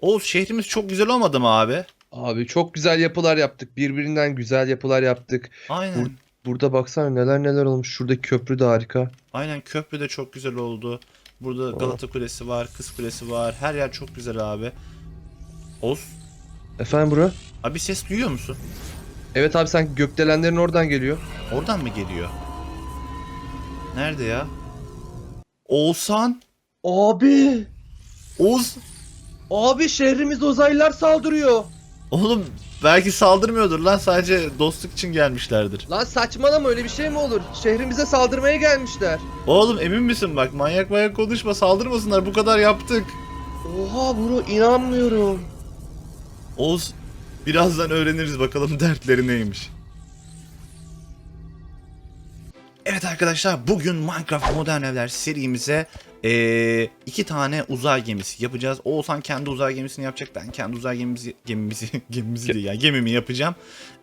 Oğuz şehrimiz çok güzel olmadı mı abi? Abi çok güzel yapılar yaptık. Birbirinden güzel yapılar yaptık. Aynen. Bur- Burada baksana neler neler olmuş. Şuradaki köprü de harika. Aynen köprü de çok güzel oldu. Burada. Galata Kulesi var, Kız Kulesi var. Her yer çok güzel abi. Oğuz, Efendim bro? abi ses duyuyor musun? Evet abi sanki gökdelenlerin oradan geliyor. Oradan mı geliyor? Nerede ya? Oğuzhan? Abi! Oğuz? Abi şehrimiz uzaylılar saldırıyor. Oğlum belki saldırmıyordur lan sadece dostluk için gelmişlerdir. Lan saçmalama öyle bir şey mi olur? Şehrimize saldırmaya gelmişler. Oğlum emin misin bak manyak manyak konuşma saldırmasınlar bu kadar yaptık. Oha bro inanmıyorum. Oğuz birazdan öğreniriz bakalım dertleri neymiş. Evet arkadaşlar bugün Minecraft Modern Evler serimize eee, iki tane uzay gemisi yapacağız. Oğuzhan kendi uzay gemisini yapacak. Ben kendi uzay gemimizi gemimizi gemimizi değil ya gemimi yapacağım.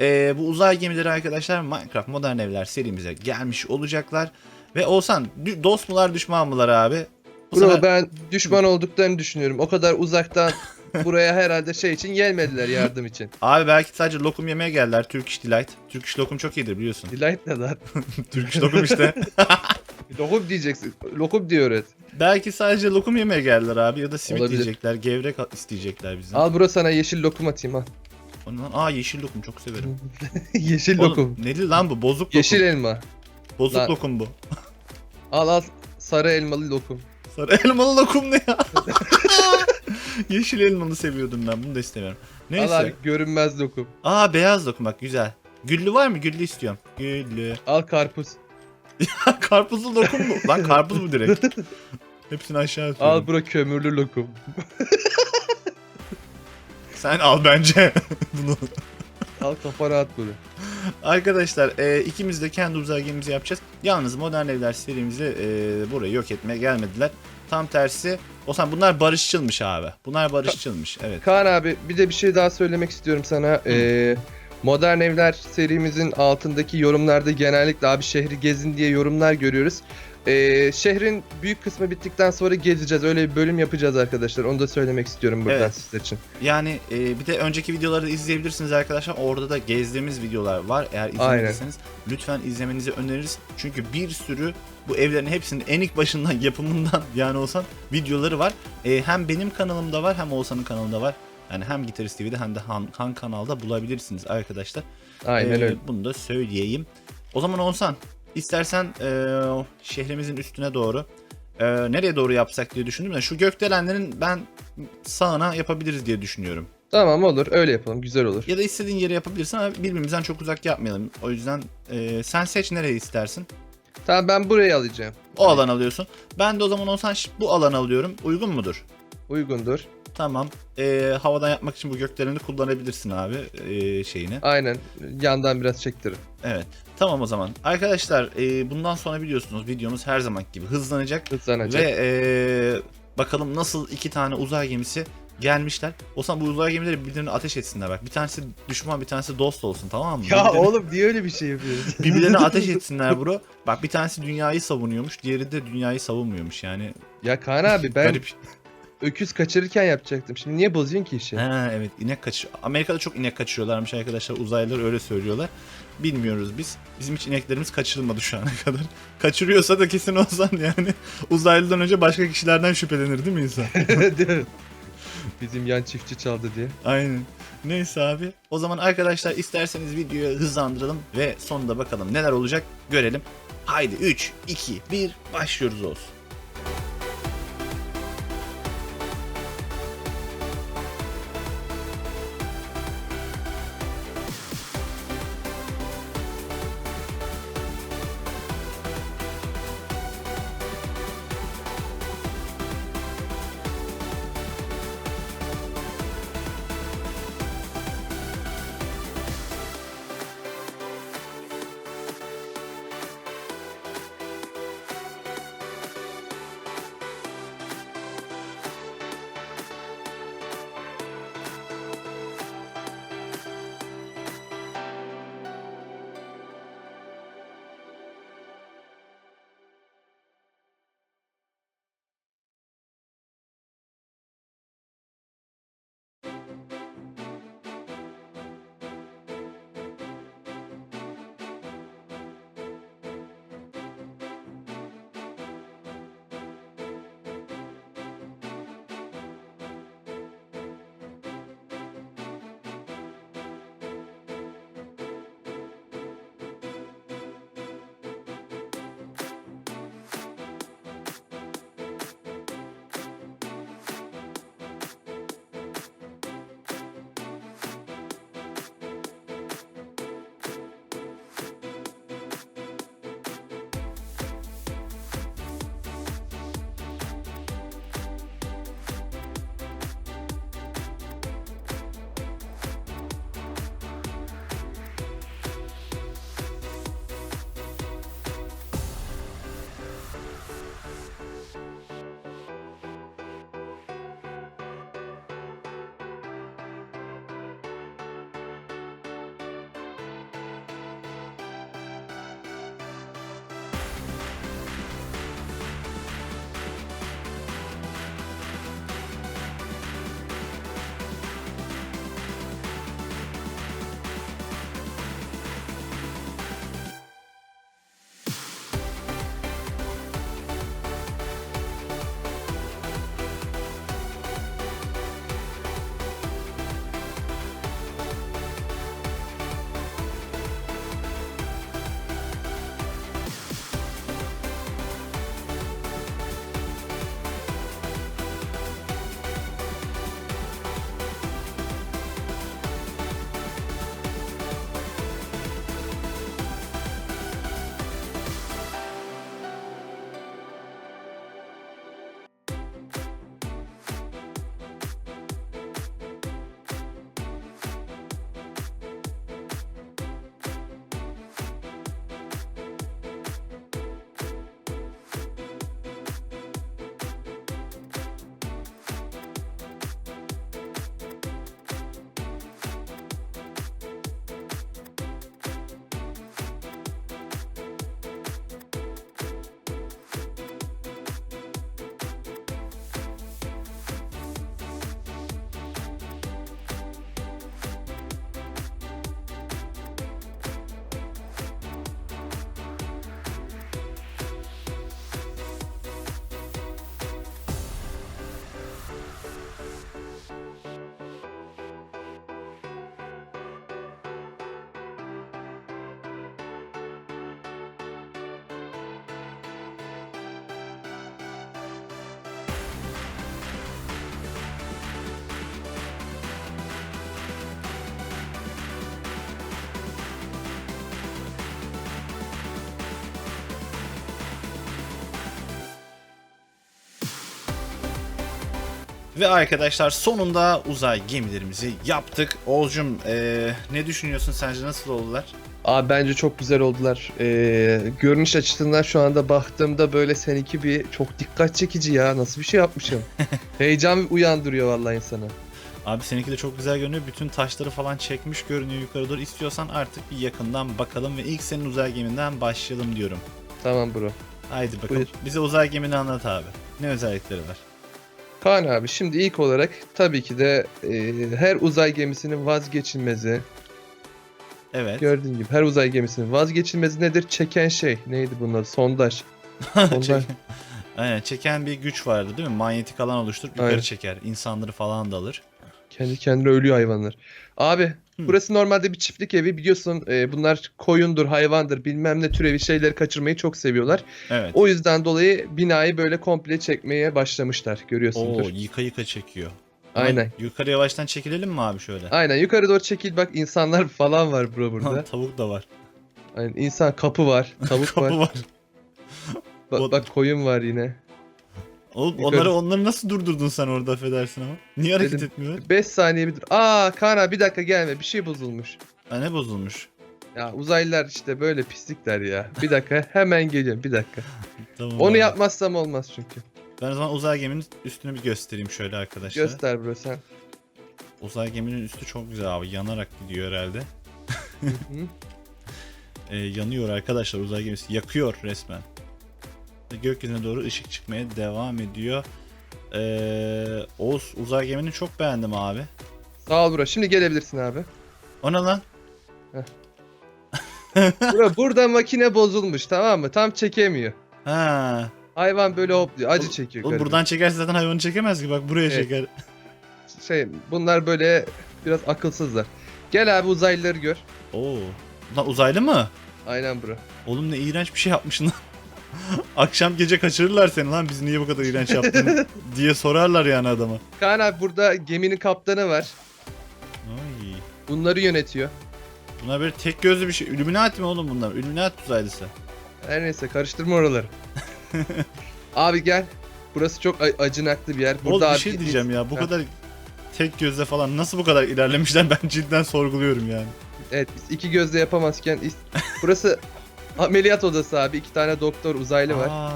Eee, bu uzay gemileri arkadaşlar Minecraft Modern Evler serimize gelmiş olacaklar. Ve Oğuzhan dost mular düşman mılar abi? Bu Bro sefer- ben düşman olduklarını düşünüyorum. O kadar uzaktan buraya herhalde şey için gelmediler yardım için. Abi belki sadece lokum yemeye geldiler. Turkish Delight. Turkish lokum çok iyidir biliyorsun. Delight ne lan? Turkish lokum işte. Lokum diyeceksin. Lokum diyor evet. belki sadece lokum yemeye geldiler abi ya da simit Olabilir. yiyecekler, gevrek isteyecekler bizden. Al bro sana yeşil lokum atayım al. Ondan, aa yeşil lokum çok severim. yeşil Oğlum, lokum. neli lan bu? Bozuk lokum. Yeşil elma. Bozuk Lan. lokum bu. Al al sarı elmalı lokum. Sarı elmalı lokum ne ya? yeşil elmalı seviyordum ben bunu da istemiyorum. Neyse. Al abi görünmez lokum. Aa beyaz lokum bak güzel. Güllü var mı? Güllü istiyorum. Güllü. Al karpuz. Karpuzlu lokum mu? Lan karpuz mu direkt? Hepsini aşağı atıyorum. Al bro kömürlü lokum. Sen al bence bunu. Al kafana at bunu. Arkadaşlar e, ikimiz de kendi uzay gemimizi yapacağız. Yalnız Modern Evler serimizi e, buraya yok etmeye gelmediler. Tam tersi. O zaman bunlar barışçılmış abi. Bunlar barışçılmış. Evet. Kaan abi bir de bir şey daha söylemek istiyorum sana. Ee, Modern Evler serimizin altındaki yorumlarda genellikle abi şehri gezin diye yorumlar görüyoruz. Ee, şehrin büyük kısmı bittikten sonra gezeceğiz. Öyle bir bölüm yapacağız arkadaşlar. Onu da söylemek istiyorum buradan Evet. sizler için. Yani e, bir de önceki videoları da izleyebilirsiniz arkadaşlar. Orada da gezdiğimiz videolar var. Eğer izlemediyseniz lütfen izlemenizi öneririz. Çünkü bir sürü bu evlerin hepsinin en ilk başından yapımından yani olsan videoları var. E, hem benim kanalımda var hem Oğuzhan'ın kanalında var. Yani hem Gitarist TV'de hem de Han, Han kanalda bulabilirsiniz arkadaşlar. Aynen Ee, öyle. Bunu da söyleyeyim. O zaman Oğuzhan istersen e, şehrimizin üstüne doğru e, nereye doğru yapsak diye düşündüm de şu gökdelenlerin ben sağına yapabiliriz diye düşünüyorum. Tamam olur. Öyle yapalım. Güzel olur. Ya da istediğin yere yapabilirsin ama birbirimizden çok uzak yapmayalım. O yüzden e, sen seç nereyi istersin. Tamam ben burayı alacağım. O alan alıyorsun. Ben de o zaman ş- bu alanı alıyorum. Uygun mudur? Uygundur. Tamam. E, havadan yapmak için bu gökdeleni kullanabilirsin abi e, şeyini. Aynen. Yandan biraz çektiririm. Evet. Tamam o zaman. Arkadaşlar e, bundan sonra biliyorsunuz videomuz her zaman gibi hızlanacak. Hızlanacak. Ve e, bakalım nasıl iki tane uzay gemisi gelmişler. O zaman bu uzay gemileri birbirlerine ateş etsinler bak. Bir tanesi düşman bir tanesi dost olsun tamam mı? Ya Birbirlerine- oğlum niye öyle bir şey yapıyorsun? Birbirlerine ateş etsinler bro. Bak bir tanesi dünyayı savunuyormuş, diğeri de dünyayı savunmuyormuş yani. ya Kaan abi ben Garip. Öküz kaçırırken yapacaktım. Şimdi niye bozuyorsun ki işi? Ha evet inek kaçır. Amerika'da çok inek kaçırıyorlarmış arkadaşlar. Uzaylılar öyle söylüyorlar. Bilmiyoruz biz. Bizim hiç ineklerimiz kaçırılmadı şu ana kadar. Kaçırıyorsa da kesin olsan yani uzaylıdan önce başka kişilerden şüphelenir değil mi insan? Bizim yan çiftçi çaldı diye. Aynen. Neyse abi. O zaman arkadaşlar isterseniz videoyu hızlandıralım ve sonunda bakalım neler olacak görelim. Haydi 3, 2, 1 başlıyoruz olsun. Ve arkadaşlar sonunda uzay gemilerimizi yaptık. Oğuzcum eee, ne düşünüyorsun sence nasıl oldular? Abi bence çok güzel oldular. Ee, görünüş açısından şu anda baktığımda böyle seninki bir çok dikkat çekici ya. Nasıl bir şey yapmışım. Heyecan uyandırıyor vallahi insanı. Abi seninki de çok güzel görünüyor. Bütün taşları falan çekmiş görünüyor yukarı doğru. İstiyorsan artık bir yakından bakalım ve ilk senin uzay geminden başlayalım diyorum. Tamam bro. Haydi bakalım. Buyur. Bize uzay gemini anlat abi. Ne özellikleri var? Kaan abi şimdi ilk olarak tabii ki de e, her uzay gemisinin vazgeçilmezi. Evet. Gördüğün gibi her uzay gemisinin vazgeçilmezi nedir? Çeken şey. Neydi bunun adı? Sondaj. Sondaj. Aynen çeken bir güç vardı değil mi? Manyetik alan oluşturup yukarı Aynen. çeker. İnsanları falan da alır. Kendi kendine ölüyor hayvanlar. Abi Hı. burası normalde bir çiftlik evi biliyorsun e, bunlar koyundur hayvandır bilmem ne türevi şeyleri kaçırmayı çok seviyorlar. Evet. O yüzden dolayı binayı böyle komple çekmeye başlamışlar Oo görüyorsundur. yıka yıka çekiyor. Aynen. Yukarı yavaştan çekilelim mi abi şöyle? Aynen yukarı doğru çekil bak insanlar falan var bro burada. Tavuk da var. Aynen insan kapı var, tavuk Kapı var. var. Bak, bak koyun var yine. Oğlum Yukarı- onları onları nasıl durdurdun sen orada affedersin ama? Niye hareket Dedim. etmiyorlar? 5 saniye bir dur. Aa Kaan abi bir dakika gelme bir şey bozulmuş. Ha ne bozulmuş? Ya uzaylılar işte böyle pislikler ya. Bir dakika hemen geliyorum bir dakika. Tamam. Onu abi. yapmazsam olmaz çünkü. Ben o zaman uzay geminin üstünü bir göstereyim şöyle arkadaşlar. Göster bro sen. Uzay geminin üstü çok güzel abi. Yanarak gidiyor herhalde. Hı. Ee, yanıyor arkadaşlar uzay gemisi. Yakıyor resmen. Gökyüzüne doğru ışık çıkmaya devam ediyor. Ee, Oğuz uzay gemini çok beğendim abi. Sağ ol bro. Şimdi gelebilirsin abi. O ne lan? Bro burada makine bozulmuş tamam mı? Tam çekemiyor. Ha. Hayvan böyle hopluyor. Acı çekiyor. Oğlum garibim. buradan çekerse zaten hayvanı çekemez ki. Bak buraya Evet. çeker. Şey bunlar böyle biraz akılsızlar. Gel abi uzaylıları gör. Oo. Lan uzaylı mı? Aynen bro. Oğlum ne iğrenç bir şey yapmışsın lan. Akşam gece kaçırırlar seni lan biz niye bu kadar iğrenç yaptın diye sorarlar yani adama. Kaan abi burada geminin kaptanı var. Ay. Bunları yönetiyor. Bunlar böyle tek gözlü bir şey. Illuminati mi oğlum bunlar? Illuminati uzaylısı. Her neyse karıştırma oraları. abi gel. Burası çok acınaklı bir yer. Burada Oğlum bir abi- şey diyeceğim ya. Bu Heh. kadar tek gözle falan nasıl bu kadar ilerlemişler ben cidden sorguluyorum yani. Evet biz iki gözle yapamazken burası ameliyat odası abi. İki tane doktor uzaylı var. Aa,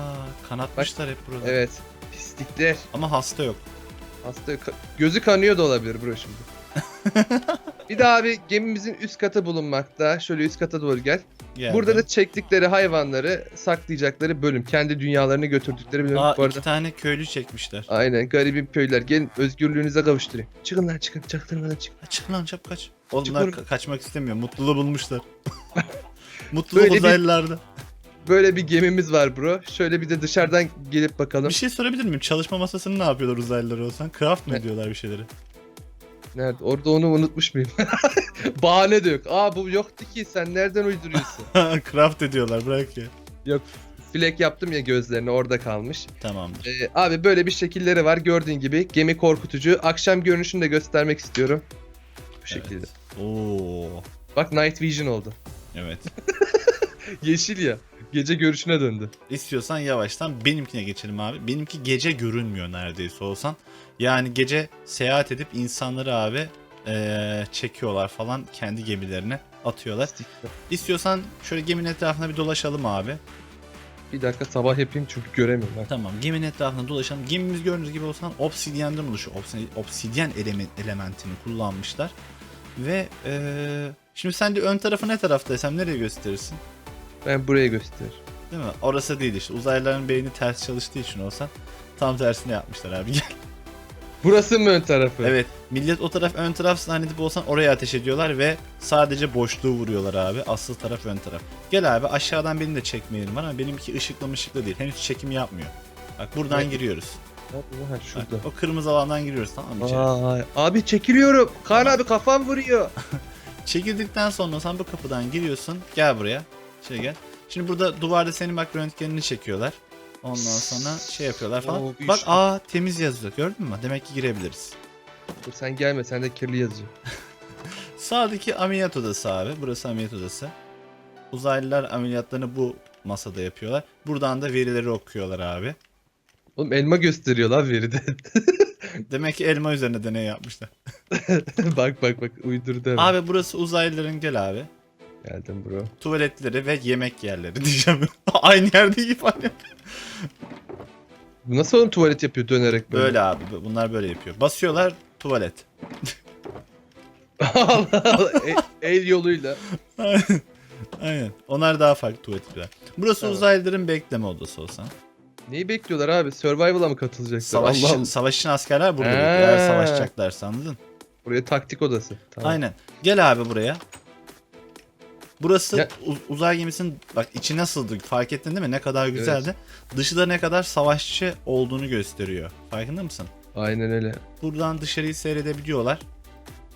kanatmışlar hep burada. Evet. Pislikler. Ama hasta yok. Hasta ka- gözü kanıyor da olabilir bro şimdi. bir de abi gemimizin üst katı bulunmakta. Şöyle üst kata doğru gel. Geldim. Burada da çektikleri hayvanları saklayacakları bölüm. Kendi dünyalarını götürdükleri bölüm. Aa, Bu arada iki tane köylü çekmişler. Aynen garibim köylüler. Gelin özgürlüğünüze kavuşturayım. Çıkın lan çıkın. Çaktırmadan çıkın. Ha, çık lan çap kaç. Oğlum Çık bunlar oğlum. ka- kaçmak istemiyor. Mutluluğu bulmuşlar. Mutluluk Böyle bir- uzaylılarda. Böyle bir gemimiz var bro. Şöyle bir de dışarıdan gelip bakalım. Bir şey sorabilir miyim? Çalışma masasını ne yapıyorlar uzaylılar olsan? Craft mı Ne? ediyorlar bir şeyleri? Nerede? Orada onu unutmuş muyum? Bahane de yok. Aa bu yoktu ki. Sen nereden uyduruyorsun? Craft ediyorlar bırak ya. Flek yaptım ya gözlerine orada kalmış. Tamamdır. Ee, abi böyle bir şekilleri var gördüğün gibi. Gemi korkutucu. Akşam görünüşünü de göstermek istiyorum. Bu şekilde. Evet. Oo. Bak Night Vision oldu. Evet. Yeşil ya. Gece görüşüne döndü. İstiyorsan yavaştan benimkine geçelim abi. Benimki gece görünmüyor neredeyse olsan. Yani gece seyahat edip insanları abi eee, çekiyorlar falan kendi gemilerine atıyorlar. İstiyorsan şöyle geminin etrafına bir dolaşalım abi. Bir dakika sabah yapayım çünkü göremiyorum. Bak. Tamam geminin etrafına dolaşalım. Gemimiz gördüğünüz gibi olsan obsidyenden oluşuyor. Obsi- Obsidyen element, elementini kullanmışlar. Ve eee, şimdi sen de ön tarafı ne taraftaysam nereye gösterirsin? Ben buraya göster. Değil mi? Orası değil işte. Uzaylıların beyni ters çalıştığı için olsa tam tersini yapmışlar abi. Gel. Burası mı ön tarafı? evet. Millet o taraf ön taraf zannedip olsan oraya ateş ediyorlar ve sadece boşluğu vuruyorlar abi. Asıl taraf ön taraf. Gel abi aşağıdan benim de çekmeyelim var ama benimki ışıklı mışıklı değil. Henüz çekim yapmıyor. Bak buradan Evet. giriyoruz. Ha, Bak, şurada. o kırmızı alandan giriyoruz tamam mı? içeri? Vay. Abi çekiliyorum. Kaan abi kafam vuruyor. Çekildikten sonra sen bu kapıdan giriyorsun. Gel buraya. Şey gel. Şimdi burada duvarda senin bak röntgenini çekiyorlar. Ondan sonra şey yapıyorlar falan. Oo, bak iş- aa temiz yazıyor gördün mü? Demek ki girebiliriz. Dur sen gelme sende kirli yazıyor. Sağdaki ameliyat odası abi. Burası ameliyat odası. Uzaylılar ameliyatlarını bu masada yapıyorlar. Buradan da verileri okuyorlar abi. Oğlum elma gösteriyor lan veride. Demek ki elma üzerine deney yapmışlar. bak bak bak uydurdu hemen. Abi burası uzaylıların gel abi. Geldim bro. Tuvaletleri ve yemek yerleri diyeceğim. Aynı yerde ifade. Bu nasıl oğlum tuvalet yapıyor dönerek böyle? Böyle abi. Bunlar böyle yapıyor. Basıyorlar tuvalet. Allah Allah. El, el yoluyla. Aynen. Onlar daha farklı tuvalet yapıyorlar. Burası uzaylıların bekleme odası olsa. Neyi bekliyorlar abi? Survival'a mı katılacaklar? Savaş, Allah Allah. savaş için askerler burada bekliyor. Eğer savaşacaklarsa anladın? Buraya taktik odası. Tamam. Aynen. Gel abi buraya. Burası Ya- uzay gemisinin bak içi nasıldı fark ettin değil mi? Ne kadar güzeldi. Dışı da ne kadar savaşçı olduğunu gösteriyor. Farkında mısın? Aynen öyle. Buradan dışarıyı seyredebiliyorlar.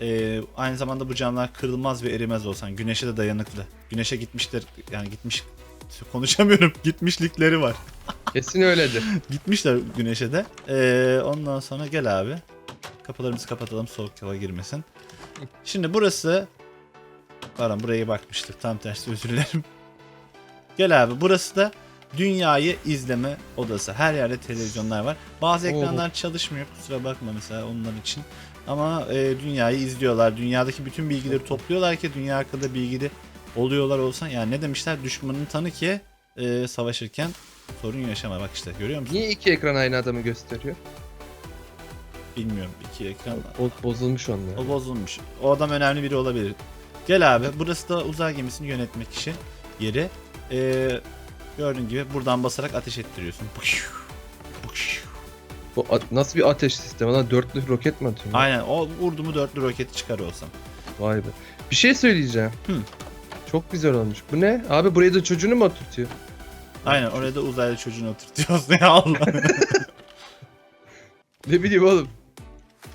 Ee, aynı zamanda bu camlar kırılmaz ve erimez olsan. Güneşe de dayanıklı. Güneşe gitmişler yani gitmiş konuşamıyorum. Gitmişlikleri var. Kesin öyledir. Gitmişler güneşe de. Ee, ondan sonra gel abi. Kapılarımızı kapatalım soğuk hava girmesin. Şimdi burası Pardon buraya bakmıştık tam tersi özür dilerim. Gel abi burası da dünyayı izleme odası. Her yerde televizyonlar var. Bazı Oo. ekranlar çalışmıyor kusura bakma mesela onlar için. Ama e, dünyayı izliyorlar. Dünyadaki bütün bilgileri topluyorlar ki dünya hakkında bilgili oluyorlar olsan. Yani ne demişler? Düşmanını tanı ki e, savaşırken sorun yaşama. Bak işte görüyor musun? Niye iki ekran aynı adamı gösteriyor? Bilmiyorum. iki ekran. O bozulmuş onlar. O bozulmuş. O adam önemli biri olabilir. Gel abi. Burası da uzay gemisini yönetmek için yeri. Ee, gördüğün gibi buradan basarak ateş ettiriyorsun. Bu nasıl bir ateş sistemi lan? Dörtlü roket mi atıyor? Aynen. O vurdu mu dörtlü roketi çıkar olsam. Vay be. Bir şey söyleyeceğim. Hı. Çok güzel olmuş. Bu ne? Abi buraya da çocuğunu mu oturtuyor? Aynen. Oraya da uzaylı çocuğunu oturtuyorsun ya Allah. Ne bileyim oğlum.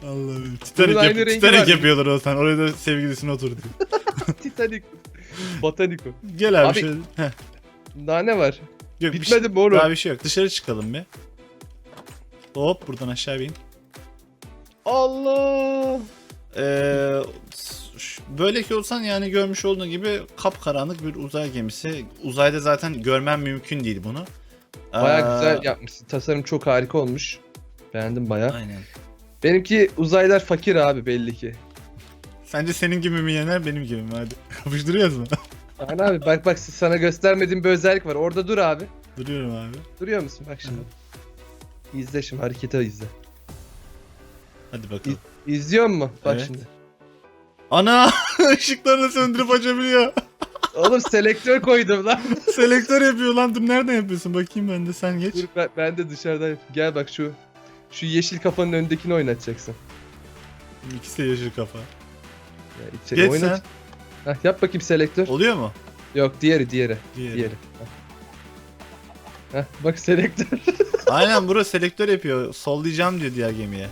Allah'ım. Titanic, Bunun yap- aynı rengi Titanic yapıyorlar o zaman. Oraya da sevgilisini oturtuyor. Titanic. Botaniko. Gel abi, Abi- şöyle. Heh. Daha ne var? Yok, bir Bitmedi şey- mi oğlum? Daha bir şey yok. Dışarı çıkalım bir. Hop buradan aşağı bin. Allah. Ee, ş- böyle ki olsan yani görmüş olduğun gibi kapkaranlık bir uzay gemisi. Uzayda zaten görmen mümkün değil bunu. Baya güzel yapmışsın. Tasarım çok harika olmuş. Beğendim baya. Aynen. Benimki uzaylar fakir abi belli ki. Sence senin gibi mi yener benim gibi mi hadi. Kapıştırıyoruz mu? Aynen abi bak bak sana göstermediğim bir özellik var. Orada dur abi. Duruyorum abi. Duruyor musun? Bak şimdi. İzle şimdi hareketi izle. Hadi bakalım. İzliyor mu? Bak Evet. şimdi. Ana! Işıklarını söndürüp açabiliyor. Oğlum selektör koydum lan. Selektör yapıyor lan. Dur nereden yapıyorsun? Bakayım ben de sen geç. Dur ben, ben de dışarıdan. Gel bak şu şu yeşil kafanın önündekini oynatacaksın. İkisi de yeşil kafa. Ya içeri Geç oynat. Heh, yap bakayım selektör. Oluyor mu? Yok diğeri diğeri. Diğeri. Diğeri. Heh, bak selektör. Aynen bro selektör yapıyor. Sollayacağım diyor diğer gemiye.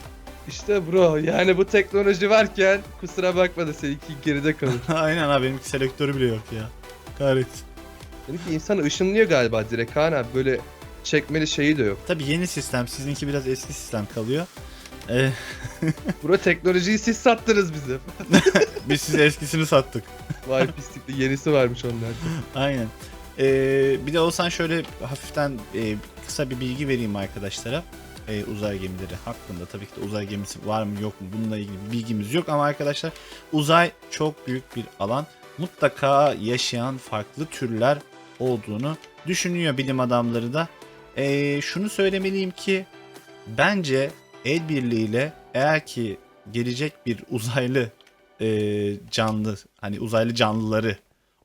İşte bro yani bu teknoloji varken kusura bakma da seninki geride kalır. Aynen abi benimki selektörü bile yok ya. Kahretsin. Benimki insanı ışınlıyor galiba direkt Kaan abi böyle çekmeli şeyi de yok. Tabi yeni sistem. Sizinki biraz eski sistem kalıyor. Ee, Bro teknolojiyi siz sattınız bize. biz size eskisini sattık. Vay pislikli yenisi varmış onlarda. Aynen. Ee, bir de olsan şöyle hafiften e, kısa bir bilgi vereyim arkadaşlara. Ee, uzay gemileri hakkında tabii ki de uzay gemisi var mı yok mu bununla ilgili bilgimiz yok ama arkadaşlar uzay çok büyük bir alan. Mutlaka yaşayan farklı türler olduğunu düşünüyor bilim adamları da. Ee, şunu söylemeliyim ki bence el birliğiyle eğer ki gelecek bir uzaylı e, canlı hani uzaylı canlıları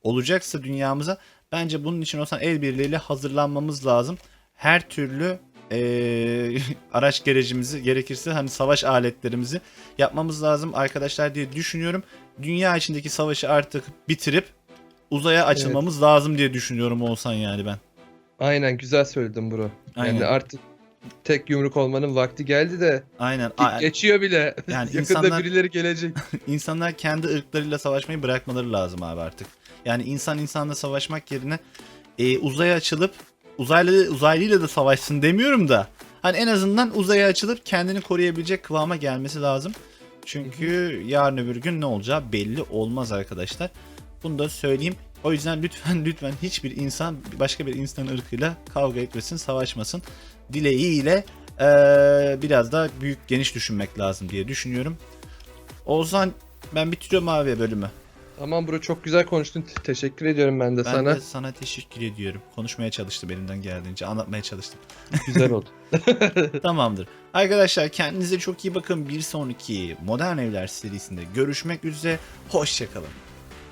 olacaksa dünyamıza bence bunun için olsan el birliğiyle hazırlanmamız lazım. Her türlü eee, araç gerecimizi gerekirse hani savaş aletlerimizi yapmamız lazım arkadaşlar diye düşünüyorum. Dünya içindeki savaşı artık bitirip uzaya açılmamız lazım diye düşünüyorum olsan yani ben. Aynen güzel söyledin bro. Aynen. Yani artık tek yumruk olmanın vakti geldi de Aynen. Geçiyor bile. Yani Yakında insanlar- birileri gelecek. İnsanlar kendi ırklarıyla savaşmayı bırakmaları lazım abi artık. Yani insan insanla savaşmak yerine e, uzaya açılıp uzaylı uzaylıyla da savaşsın demiyorum da hani en azından uzaya açılıp kendini koruyabilecek kıvama gelmesi lazım. Çünkü yarın öbür gün ne olacağı belli olmaz arkadaşlar. Bunu da söyleyeyim. O yüzden lütfen lütfen hiçbir insan başka bir insan ırkıyla kavga etmesin, savaşmasın dileğiyle Ee, biraz da büyük geniş düşünmek lazım diye düşünüyorum. Oğuzhan ben bitiriyorum abi bölümü. Tamam bro çok güzel konuştun. Te- Teşekkür ediyorum ben de Ben sana. de sana teşekkür ediyorum. Konuşmaya çalıştım elimden geldiğince. Anlatmaya çalıştım. Güzel oldu. Tamamdır. Arkadaşlar kendinize çok iyi bakın. Bir sonraki Modern Evler serisinde görüşmek üzere. Hoşçakalın.